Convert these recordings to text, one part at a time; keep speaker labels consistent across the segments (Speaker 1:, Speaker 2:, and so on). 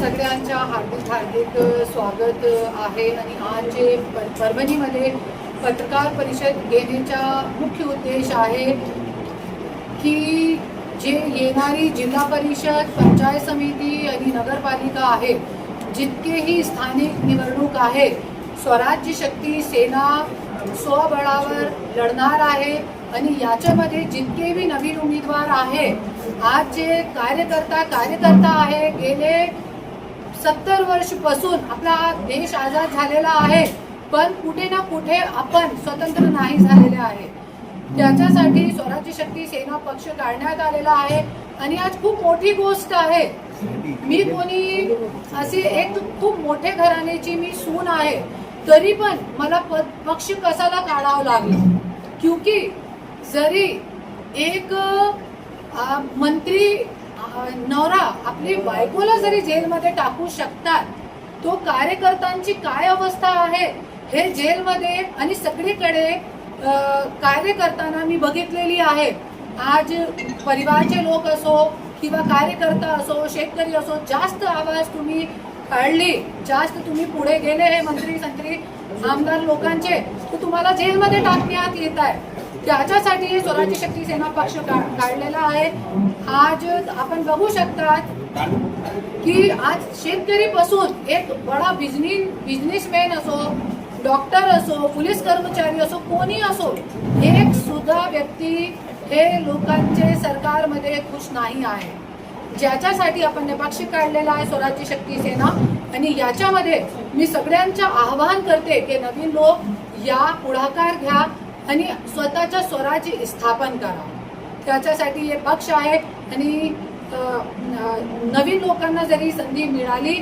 Speaker 1: सगळ्यांच्या हार्दिक हार्दिक स्वागत आहे. आणि आज जे परभणीमध्ये पत्रकार परिषद घेण्याचा मुख्य उद्देश आहे की जे येणारी जिल्हा परिषद पंचायत समिती आणि नगरपालिका आहे जितकेही स्थानिक निवडणूक आहे स्वराज्य शक्ती सेना स्वबळावर लढणार आहे आणि याच्यामध्ये जितके बी नवीन उमेदवार आहे आज जे कार्यकर्ता कार्यकर्ता आहे गेले सत्तर वर्षपासून आपला देश आझाद झालेला आहे पण कुठे ना कुठे आपण स्वतंत्र नाही झालेले आहे. त्याच्यासाठी स्वराज्य शक्ती सेना पक्ष काढण्यात आलेला आहे. आणि आज खूप मोठी गोष्ट आहे. मी कोणी असे एक खूप मोठे घराण्याची मी सून आहे तरी पण मला पक्ष कसाला काढावं लागलं? क्योंकि जरी एक मंत्री नवरा आपली बायकोला जरी जेलमध्ये टाकू शकतात तो कार्यकर्त्यांची काय अवस्था आहे हे जेलमध्ये आणि सगळीकडे कार्यकर्त्यांना कार्य करताना मी बघितलेली आहे. आज परिवारचे लोक असो किंवा कार्यकर्ता असो शेतकरी असो जास्त आवाज तुम्ही काढली जास्त तुम्ही पुढे गेले हे मंत्री संत्री आमदार लोकांचे तर तुम्हाला जेलमध्ये टाकण्यात येत आहे. त्याच्यासाठी हे स्वराज्य शक्ती सेना पक्ष काढलेला आहे. आज आपण बघू शकतात की आज शेतकरी पासून एक बडा बिझनेस बिझनेसमॅन असो डॉक्टर असो पोलीस कर्मचारी असो कोणी असो एक सुद्धा व्यक्ती हे लोकांचे सरकारमध्ये खुश नाही आहे. ज्याच्यासाठी आपण हे पक्ष काढलेला आहे स्वराज्य शक्ती सेना आणि याच्यामध्ये मी सगळ्यांचं आवाहन करते की नवीन लोक या पुढाकार घ्या. आणि स्वतःच्या स्वराची स्थापन करा. त्याच्यासाठी हे पक्ष आहे आणि नवीन लोकांना जरी संधी मिळाली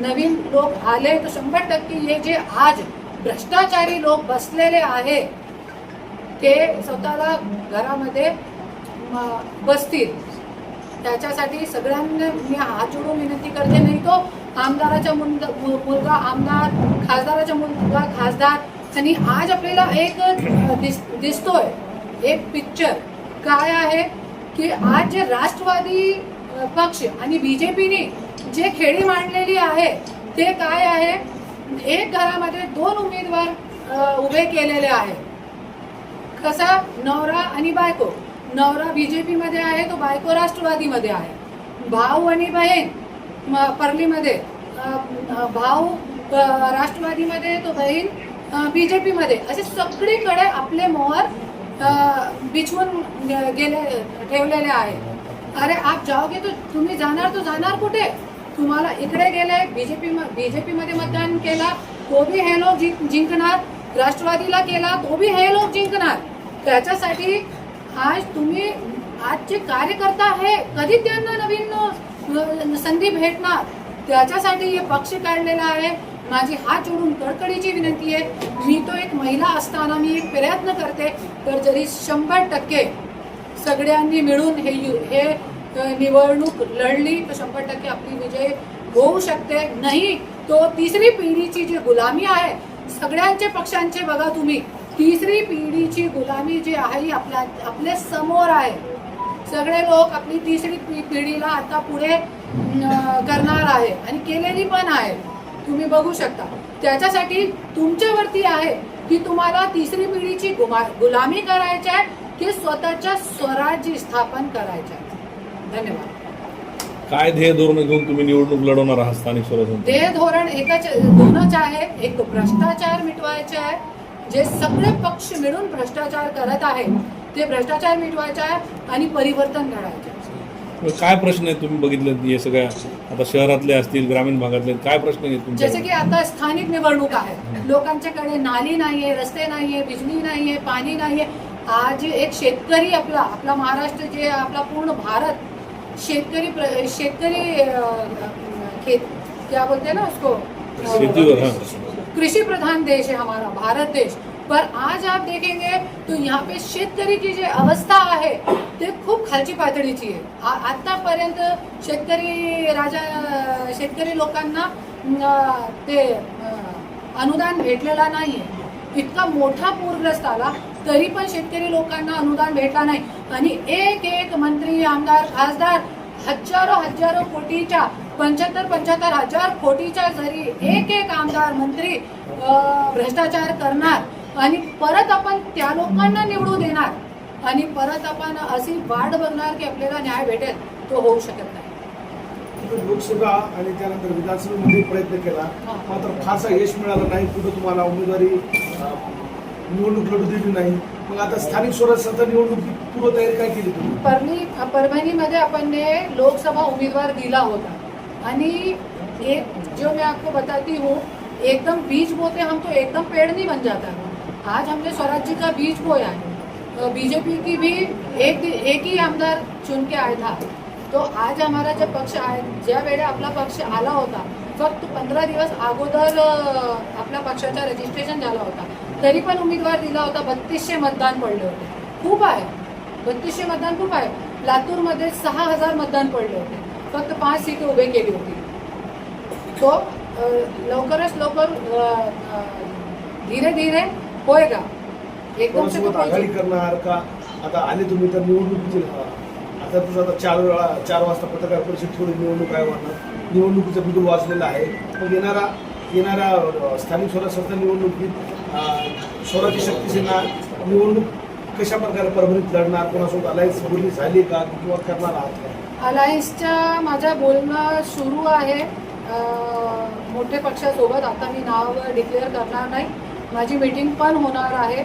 Speaker 1: नवीन लोक आले तर शंभर टक्के हे जे आज भ्रष्टाचारी लोक बसलेले आहे ते स्वतःला घरामध्ये बसतील. त्याच्यासाठी सगळ्यांना मी हात जोडून विनंती करते नाही तो आमदाराचा मुलगा मुलगा आमदार खासदाराचा मुलगा खासदार आणि आज आपल्याला एक दिस दिसतोय एक पिक्चर काय आहे? की आज जे राष्ट्रवादी पक्ष आणि बीजेपीने जे खेळी मांडलेली आहे ते काय आहे? एक घरामध्ये दोन उमेदवार उभे केलेले आहे कसा? नवरा आणि बायको. नवरा बीजेपी मध्ये आहे तो बायको राष्ट्रवादीमध्ये आहे. भाऊ आणि बहीण परलीमध्ये. भाऊ राष्ट्रवादीमध्ये तो बहीण बी जे पीमध्ये असे सगळीकडे आपले मोहर बिछवून गेले ठेवलेले आहे अरे आप जाओगे तो तुम्ही जाणार तो जाणार कुठे? तुम्हाला इकडे गेले बीजेपी बीजेपी मध्ये मतदान केला तो भी हे लोक जिंक- जिंकणार. राष्ट्रवादीला केला तो भी हे लोक जिंकणार. त्याच्यासाठी आज तुम्ही आज जे कार्यकर्ता आहे कधी त्यांना नवीन संधी भेटणार? त्याच्यासाठी हे पक्ष काढलेला आहे. माझी हात जोडून कडकडीची विनंती आहे मी तो एक महिला असताना मी एक प्रयत्न करते तर जरी शंभर टक्के सगळ्यांनी मिळून हे यु- हे निवडणूक लढली तर शंभर टक्के आपली विजय होऊ शकते. नाही तो तिसरी पिढीची जी गुलामी आहे सगळ्यांचे पक्षांचे बघा तुम्ही तिसरी पिढीची गुलामी जी आहे ही आपल्या आपल्यासमोर आहे. सगळे लोक आपली तिसरी पि- पिढीला आता पुढे करणार आहे. आणि केलेली पण आहे. तुम्ही बघू शकता. त्याच्यासाठी तुमच्यावरती आहे की तुम्हाला तिसरी पिढीची गुलामी करायची आहे की स्वतःच्या स्वराज्य स्थापन करायचं आहे. धन्यवाद.
Speaker 2: काय ध्येय धोरण घेऊन तुम्ही निवडणूक लढवणार आहात स्थानिक स्वराज्य
Speaker 1: ते धोरण एकच दोनच आहे. एक भ्रष्टाचार मिटवायचे आहे. जे सगळे पक्ष मिळून भ्रष्टाचार करत आहे ते भ्रष्टाचार मिटवायचे आहे आणि परिवर्तन घडायचे आहे.
Speaker 2: काय प्रश्न आहेत तुम्ही बघितले हे सगळ्या? आता शहरातले असतील ग्रामीण भागातले काय प्रश्न आहेत
Speaker 1: जसे की आता स्थानिक निवडणूक आहे. लोकांच्याकडे नाली नाहीये रस्ते नाहीये बिजली नाहीये पाणी नाहीये. आज एक शेतकरी आपला आपला महाराष्ट्र जे आपला पूर्ण भारत शेतकरी प्र- शेतकरी खेत क्या बोलते ना उसको? कृषी प्रधान देश है हमारा भारत देश. पर आज आप देखेंगे तो यहाँ पे शेतकरी की जी अवस्था आहे ते खूप खालची पातळीची आहे. आतापर्यंत शेतकरी राजा शेतकरी लोकांना ते अनुदान भेटलेला नाही इतका मोठा पूरग्रस्त आला तरी पण शेतकरी लोकांना अनुदान भेटला नाही. आणि एक एक मंत्री आमदार खासदार हजारो हजारो कोटीच्या पंच्याहत्तर पंच्याहत्तर हजार कोटीच्या जरी एक एक आमदार मंत्री भ्रष्टाचार करणार आणि परत आपण त्या लोकांना निवडून देणार. आणि परत आपण अशी वाट बघणार की आपल्याला न्याय भेटेल तो होऊ शकत नाही.
Speaker 3: लोकसभा आणि त्यानंतर विधानसभेमध्ये प्रयत्न केला. मात्र फारसा यश मिळालं नाही. कुठं तुम्हाला उमेदवारी निवडणूक लढू दिली नाही. मग आता स्थानिक स्वराज्य संस्था निवडणुकी पूर्व तयारी काय केली तुम्ही?
Speaker 1: परली परभणीमध्ये ने लोकसभा उम्मीदवार दिला होता. आणि एक जो मैं आपको बताती हूँ एकदम बीज बोते हम तो एकदम पेड़ नहीं बन जाता. आज हमने स्वराज्य का बीज बोया है। बीजेपी की भी एक एक ही आमदार चुन के आया था। तो आज हमारा जब पक्ष आय ज्या वेळे आपला पक्ष आला होता फक्त पंधरा दिवस अगोदर आपल्या पक्षाचा रजिस्ट्रेशन झाला होता. तरी पण उमेदवार दिला होता बत्तीसशे मतदान पडले होते. खूप आहे. बत्तीसशे मतदान खूप आहे. लातूरमध्ये सहा हजार मतदान पडले होते. फक्त पाच सीट उभे केली होती. तो लवकरच लवकर धीरे धीरे धीरे होएगा एकदम
Speaker 3: कोणासोबत आघाडी करणार का? आता आले तुम्ही तर निवडणुकीची आता तुझं आता चार वेळा चार वाजता पत्रकार परिषद ठेवली निवडणूक आयोगानं निवडणुकीचा बिगुल वाजलेला आहे. मग येणारा येणाऱ्या अं, स्थानिक स्वराज्य संस्था निवडणुकीत स्वराज्य शक्ती सेना निवडणूक कशा प्रकारे परभणीत लढणार? कोणासोबत अलायन्स बोलणी झाली का? किंवा करणार आहात का?
Speaker 1: अलायन्सच्या माझं बोलणं सुरू आहे. मोठे पक्षासोबत. आता मी नाव डिक्लेअर करणार नाही. माझी मीटिंग पण होणार आहे.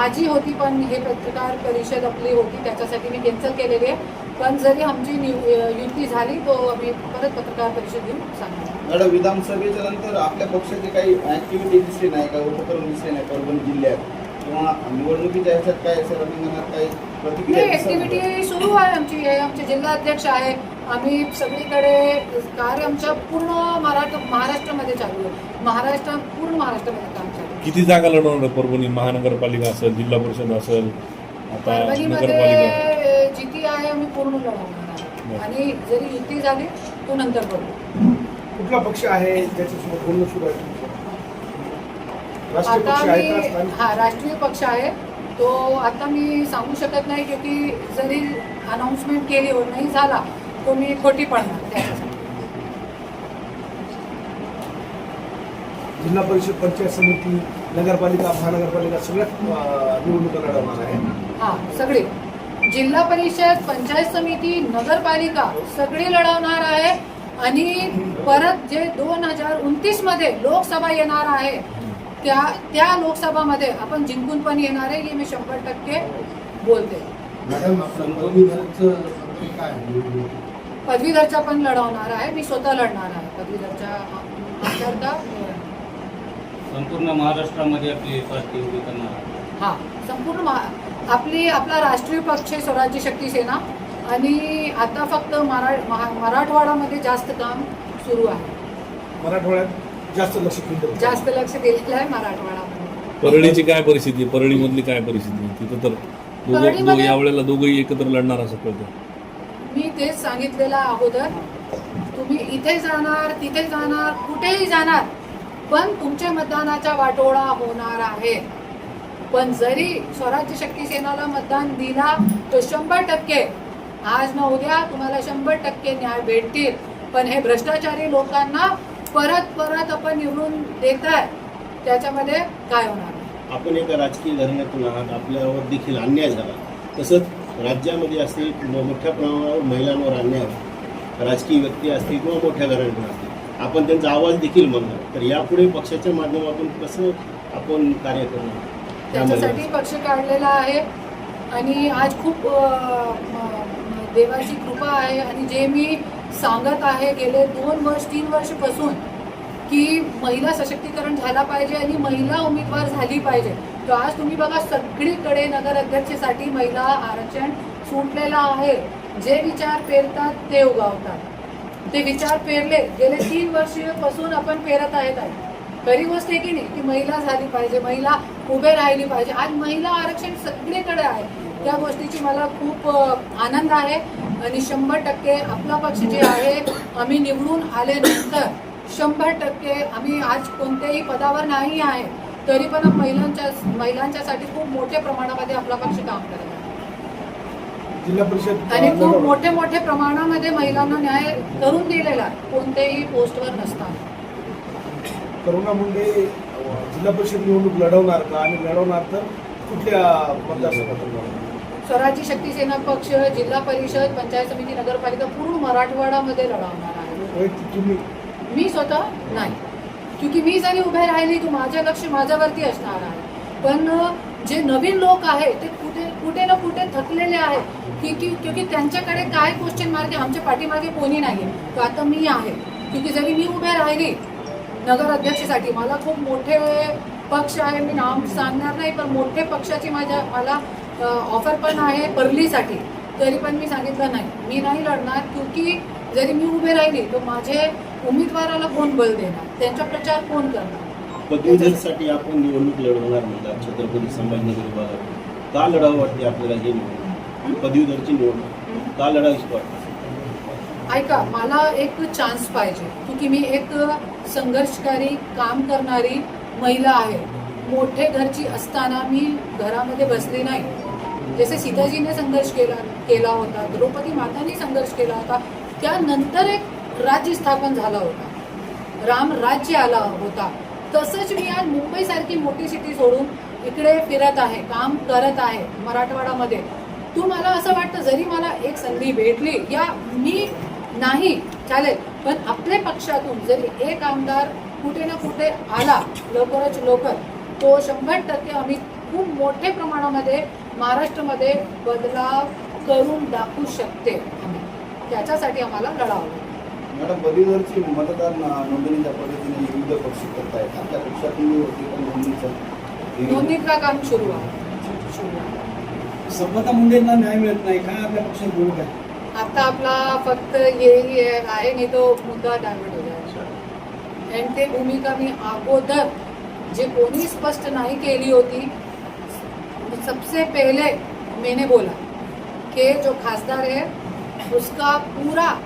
Speaker 1: आजही होती पण हे पत्रकार परिषद आपली होती त्याच्यासाठी मी कॅन्सल केलेली आहे. पण जरी आमची युती झाली तो आम्ही परत पत्रकार परिषद घेऊन सांगणार
Speaker 4: मॅडम विधानसभेच्या नंतर आपल्या पक्षाची काही ऍक्टिव्हिटी दिसली नाही का? उपक्रम दिसले नाही परभणी जिल्ह्यात. किंवा निवडणुकीच्या ह्याच्यात काय असं रनिंगनात काही प्रतिक्रिया
Speaker 1: नाही
Speaker 4: दिसत नाही?
Speaker 1: ऍक्टिव्हिटी सुरू आहे आमची. हे आमचे जिल्हाध्यक्ष आहे. आम्ही सगळीकडे कार्य आमच्या पूर्ण महाराष्ट्र महाराष्ट्रामध्ये चालू आहे. महाराष्ट्र पूर्ण महाराष्ट्रामध्ये
Speaker 2: किती जागा लढवणार परभणी? महानगरपालिका असेल जिल्हा परिषद असेल आता
Speaker 1: परभणीमध्ये
Speaker 2: नगरपालिका.
Speaker 1: जिती आहे आम्ही पूर्ण लढवणार आहे.
Speaker 2: बरं.
Speaker 1: आणि जरी युती झाली तो नंतर बघू.
Speaker 3: कुठला पक्ष आहे ज्याच्यासोबत बोलणं सुरू आहे तुमचं? राष्ट्रीय
Speaker 1: आता
Speaker 3: पक्ष आहे का
Speaker 1: मी
Speaker 3: स्थानिक?
Speaker 1: हा राष्ट्रीय पक्ष आहे. तो आता मी सांगू शकत नाही की की जरी अनाऊन्समेंट केली हो नाही झाला तो मी खोटी पडणार त्याच्यासाठी
Speaker 3: जिल्हा परिषद पंचायत समिती नगरपालिका महानगरपालिका सगळ्यात निवडणुका लढवणार आहे.
Speaker 1: हा सगळे. जिल्हा परिषद पंचायत समिती नगरपालिका सगळे लढवणार आहे. आणि परत जे दोन हजार उनतीसमध्ये लोकसभा येणार आहे त्या त्या लोकसभामध्ये आपण जिंकून पण येणार आहे हे मी शंभर टक्के बोलते.
Speaker 5: मॅडम आपण पदवीधरचं हे काय? आहे?
Speaker 1: पदवीधरचा पण लढवणार आहे. मी स्वतः लढणार आहे. पदवीधरच्या आमदारचा
Speaker 6: संपूर्ण महाराष्ट्रामध्ये आपली पार्टी उभी करणार.
Speaker 1: हा संपूर्ण महा- आपली आपला राष्ट्रीय पक्ष आहे स्वराज्य शक्ती सेना आणि आता फक्त मरा महा- मराठवाडामध्ये जास्त काम सुरू आहे.
Speaker 3: मराठवाड्यात जास्त लक्ष केंद्रित
Speaker 1: जास्त लक्ष दिलेलं आहे मराठवाडामध्ये
Speaker 2: परळीची काय परिस्थिती? आहे परळीमधली काय परिस्थिती? आहे तिथं तर दोघं
Speaker 1: परळीमध्ये-
Speaker 2: दोघं यावेळेला दोघंही एकत्र लढणार असं कळतं.
Speaker 1: मी तेच सांगितलेलं अगोदर. तुम्ही इथे जाणार तिथे जाणार कुठेही जाणार. पण तुमच्या मतदानाचा वाटोळा होणार आहे. पण जरी स्वराज्य शक्ती सेनाला मतदान दिला तर शंभर टक्के आज न उद्या तुम्हाला शंभर टक्के न्याय भेटतील. पण हे भ्रष्टाचारी लोकांना परत परत आपण निवडून देत आहे त्याच्यामध्ये काय होणार?
Speaker 7: आपण एका राजकीय घराण्यातून आहात आपल्यावर देखील अन्याय झाला. तसंच राज्यामध्ये असतील मोठ्या प्रमाणावर महिलांवर अन्याय राजकीय व्यक्ती असतील किंवा मोठ्या घराण्यातून असतील आपण त्यांचा आवाज देखील म्हणणार. तर यापुढे पक्षाच्या माध्यमातून कसं आपण कार्य करणार?
Speaker 1: त्याच्यासाठी पक्ष काढलेला आहे. आणि आज खूप देवाची कृपा आहे. आणि जे मी सांगत आहे गेले दोन वर्ष तीन वर्षपासून की महिला सशक्तीकरण झाला पाहिजे आणि महिला उमेदवार झाली पाहिजे. तर आज तुम्ही बघा सगळीकडे नगर अध्यक्षेसाठी महिला आरक्षण सुटलेलं आहे. जे विचार पेरतात ते उगावतात. ते विचार पेरले. गेले तीन वर्षापासून आपण पेरत आहेत आहे खरी गोष्ट आहे की नाही? की महिला झाली पाहिजे. महिला उभे राहिली पाहिजे. आज महिला आरक्षण सगळीकडे आहे. त्या गोष्टीची मला खूप आनंद आहे. आणि शंभर टक्के आपला पक्ष जे आहे आम्ही निवडून आल्यानंतर शंभर टक्के आम्ही आज कोणत्याही पदावर नाही आहे. तरी पण महिलांच्या महिलांच्यासाठी खूप मोठ्या प्रमाणामध्ये आपला पक्ष काम करत आहे.
Speaker 3: जिल्हा परिषद
Speaker 1: आणि खूप
Speaker 3: लढवणार.
Speaker 1: मोठे मोठे प्रमाणामध्ये महिलांना न्याय करून दिलेला आहे. कोणत्याही पोस्टवर नसताना
Speaker 3: करुणा मुंडे जिल्हा परिषद निवडणूक लढवणार का? आणि लढवणार तर कुठल्या मतदारसंघातून?
Speaker 1: स्वराज्य शक्ती सेना पक्ष जिल्हा परिषद पंचायत समिती नगरपालिका पूर्ण मराठवाडामध्ये लढवणार आहे.
Speaker 3: तुम्ही?
Speaker 1: मी स्वतः नाही. क्योंकि मी जरी उभे राहिली तर माझं लक्ष माझ्यावरती असणार आहे. पण जे नवीन लोक आहेत ते कुठे कुठे ना कुठे थकलेले आहेत. की की क्योंकि त्यांच्याकडे काय क्वेश्चन मार्क आहे आमच्या पाठीमागे कोणी नाही आहे तर आता मी आहे. क्योंकि जरी मी उभे राहिली नगर अध्यक्षसाठी मला खूप मोठे पक्ष आहे. मी नाव सांगणार नाही पण मोठे पक्षाची माझ्या मला ऑफर पण आहे परलीसाठी. तरी पण मी सांगितलं नाही. मी नाही लढणार क्योंकि जरी मी उभे राहिले तर माझे उमेदवाराला कोण बल देणार? त्यांचा प्रचार कोण करणार?
Speaker 7: पदवीधरसाठी आपण निवडणूक लढवणार म्हणतात छत्रपती संभाजीनगर विभागात. का लढावं वाटते आपल्याला हे निवडणूक? पदवीधरची निवडणूक का लढावीच वाटते
Speaker 1: ऐका मला एक चान्स पाहिजे. की मी एक संघर्षकारी काम करणारी महिला आहे. मोठे घरची असताना मी घरामध्ये बसली नाही. जसे सीताजीने संघर्ष केला केला होता द्रौपदी माताने संघर्ष केला होता त्यानंतर एक राज्य स्थापन झाला होता. राम राज्य आला होता. तसंच मी आज मुंबईसारखी मोठी सिटी सोडून इकडे फिरत आहे काम करत आहे मराठवाडामध्ये. तू मला असं वाटतं जरी मला एक संधी भेटली या मी नाही चालेल पण आपल्या पक्षातून जरी एक आमदार कुठे ना कुठे आला लवकरच लवकर तो शंभर टक्के आम्ही खूप मोठ्या प्रमाणामध्ये महाराष्ट्रामध्ये बदलाव करून दाखवू शकते त्याच्यासाठी आम्हाला लढावं.
Speaker 4: मॅडम पदवीधरची मतदार नोंदणीच्या पद्धतीने विविध पक्ष करतायत. आपल्या पक्षातून नोंदणीचं?
Speaker 1: नोंदणीचा काम सुरू आहे.
Speaker 5: संपदा मुंडेंना न्याय मिळत नाही. काय आपल्या पक्षात भूमिका आहे?
Speaker 1: आता आपला फक्त हेही आहे, नाही तो मुद्दा डायवर्ट हो जायचा आणि ते भूमिका मी अगोदर जे कोणी स्पष्ट नाही केली होती, सबसे पहले मैंने बोला कि जो खासदार है, उसका पूरा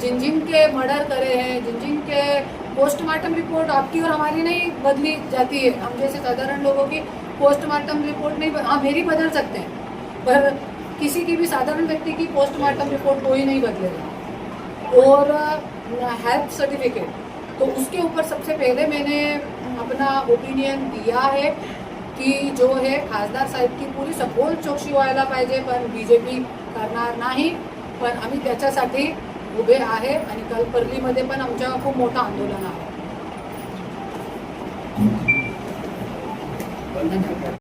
Speaker 1: जिन जिन के मर्डर करे हैं जिन जिन के पोस्टमार्टम रिपोर्ट आपकी और हमारी नहीं बदली जाती है। हम जैसे साधारण लोगों की पोस्टमार्टम रिपोर्ट नहीं बद- हाँ मेरी बदल सकते हैं। पर किसी की भी साधारण व्यक्ति की पोस्टमार्टम रिपोर्ट कोई नहीं बदलेगा। और हेल्थ सर्टिफिकेट तो उसके ऊपर सबसे पहले मैंने अपना ओपिनियन दिया है की जो है खासदार साहेब की पुरी सखोल चौकशी व्हायला पाहिजे पण बी जे पी करणार नाही। पण आम्ही त्याच्यासाठी उभे आहे आणि काल परलीमध्ये पण आमच्या खूप मोठं आंदोलन आहे.